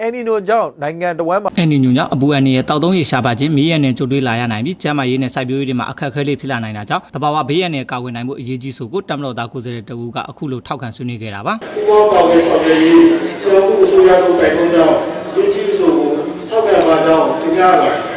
အန်နီနိုကြောင့်နိုင်ငံတော်ဝန်မှာအန်နီညူကြောင့်အပူအန်နီရဲ့တောက်သုံးရေရှားပါခြင်းမီးရနဲ့ကြိုတွေးလာရနိုင်ပြီးကျန်းမာရေးနဲ့စိုက်ပျိုးရေးတွေမှာအခက်အခဲလေးဖြစ်လာနိုင်တာကြောင့်တဘာဝဘေးရန်နဲ့ကာဝယ်နိုင်မှုအရေးကြီးဆိုကိုတမတော်သားကိုယ်စားလှယ်တအူးကအခုလိုထောက်ခံဆွေးနွေးခဲ့တာပါပူပေါင်းပါဝင်ဆောင်ရွက်ရေးကျောင်းစုအစိုးရတို့တိုင်ထုံးကြောင်းရင်းကြီးဆိုကိုထောက်ခံပါကြောင်းတင်ပြပါတယ်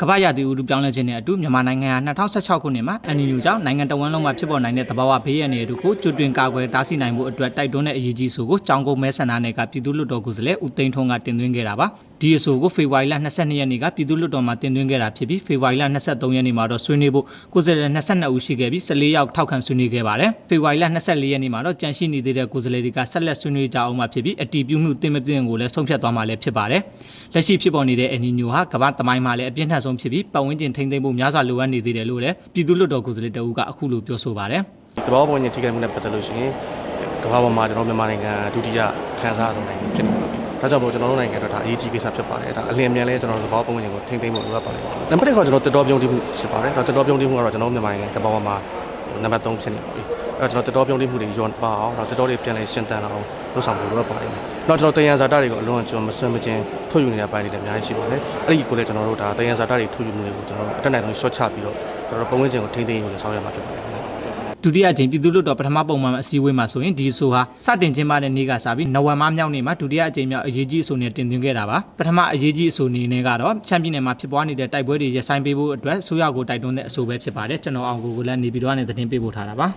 ကမ္ဘာရာသီဥတုပြောင်းလဲခြင်းနဲ့အတူမြန်မာနိုင်ငံဟာ2016ခုနှစ်မှာအန်နီညူကြောင့်နိုင်ငံတော်ဝန်လုံးမှာဖြစ်ပေါ်နိုင်တဲ့တဘာဝဘေးရန်တွေတို့ကိုကျွတ်တွင်ကာကွယ်တားဆီးနိုင်မှုအတွက်တိုက်တွန်းတဲ့အရေးကြီးဆိုကိုကြောင်ကုန်မဲဆန္ဒနယ်ကပြည်သူ့လွှတ်တော်ကိုယ်စားလှယ်ဦးသိန်းထွန်းကတင်သွင်းခဲ့တာပါဒီအဆိုကိုဖေဖော်ဝါရီလ22ရက်နေ့ကပြည်သူ့လွှတ်တော်မှာတင်သွင်းခဲ့တာဖြစ်ပြီးဖေဖော်ဝါရီလ23ရက်နေ့မှာတော့ဆွေးနွေးဖို့ကိုယ်စားလှယ်22ဦးရှိခဲ့ပြီး14ယောက်ထောက်ခံဆွေးနွေးခဲ့ပါတယ်ဖေဖော်ဝါရီလ24ရက်နေ့မှာတော့ကြန့်ရှိနေသေးတဲ့ကိုယ်စားလှယ်တွေကဆက်လက်ဆွေးနွေးကြအောင်မှာဖြစ်ပြီးအတီးပြုမှုတင်မတင်ကိုလည်းဆုံးဖြတ်သွားမှာလည်းဖြစ်ပါတယ်လက်ရှိဖြစ်ပေါ်နေတဲ့အန်နီညိုဟာကမ္ဘာတမိုင်းမှာလည်းအပြင်းထန်ဆုံးဖြစ်ပြီးပတ်ဝန်းကျင်ထိန်းသိမ်းဖို့များစွာလိုအပ်နေသေးတယ်လို့လည်းပြည်သူ့လွှတ်တော်ကိုယ်စားလှယ်တအူးကအခုလိုပြောဆိုပါတယ်ဒီတဘောပုံညင်ထိခိုက်မှုနဲ့ပတ်သက်လို့ရှိရင်ကမ္ဘာပေါ်မှာကျွန်တော်မြန်မာနိုင်ငံဒုတိယခံစားရတဲ့နိုင်ငံဖြစ်နေပါပြီ။ ဒါကြောင့်မို့ကျွန်တော်တို့နိုင်ငံအတွက်ဒါအရေးကြီးကိစ္စဖြစ်ပါတယ်။ဒါအလင်းအမြန်လေးကျွန်တော်တို့သဘောပုံညင်ကိုထိမ့်သိမ့်ဖို့လိုအပ်ပါတယ်။နံပါတ်1ကကျွန်တော်တက်တော်ပြုံးတိမှုဖြစ်ပါတယ်။ဒါတက်တော်ပြုံးတိမှုကတော့ကျွန်တော်တို့မြန်မာနိုင်ငံကမ္ဘာပေါ်မှာနံပါတ်3ဖြစ်နေပါပြီ။အဲတော့ကျွန်တော်တက်တော်ပြုံးတိမှုတွေရောပါအောင်တော့တက်တော်တွေပြန်လဲရှင်းတန်အောင်လုပ်ဆောင်ဖို့လိုအပ်ပါတယ်။နောက်ကျွန်တော်တယံဇာတာတွေကိုအလွန်ကျွန်တော်မစွန့်မချင်းထုတ်ယူနေတဲ့ပိုင်းတွေလည်းအများကြီးရှိပါတယ်။အဲ့ဒီကိုလည်းကျွန်တော်တို့ဒါတယံဇာတာတွေထုတ်ယူမှုတွေကိုကျွန်တော်တို့အတက်နိုင်ဆုံး short ချပြီးတော့ကျွန်တော်တို့ပုံဝင်ချင်းကိုထိမ့်သိမ့်ဖို့လည်းဆောင်ရွက်မှာဖြစ်ပါတယ်။ ဒုတိယအကြိမ်ပြည်သူ့လွှတ်တော်ပထမပုံမှန်အစည်းအဝေးမှာဆိုရင်ဒီအဆိုဟာစတင်ကျင်းပတဲ့နေ့ကစပြီးနဝမ်မမြောက်နေ့မှာဒုတိယအကြိမ်မြောက်အရေးကြီးအဆိုနဲ့တင်သွင်းခဲ့တာပါပထမအရေးကြီးအဆိုအနေနဲ့ကတော့ချမ်ပီယံနယ်မှာဖြစ်ပွားနေတဲ့တိုက်ပွဲတွေရပ်ဆိုင်းပေးဖို့အတွက်ဆိုရကိုတိုက်တွန်းတဲ့အဆိုပဲဖြစ်ပါတယ်ကျွန်တော်အောင်ကိုကိုလည်းနေပြည်တော်ကနေသတင်းပေးပို့ထားတာပါ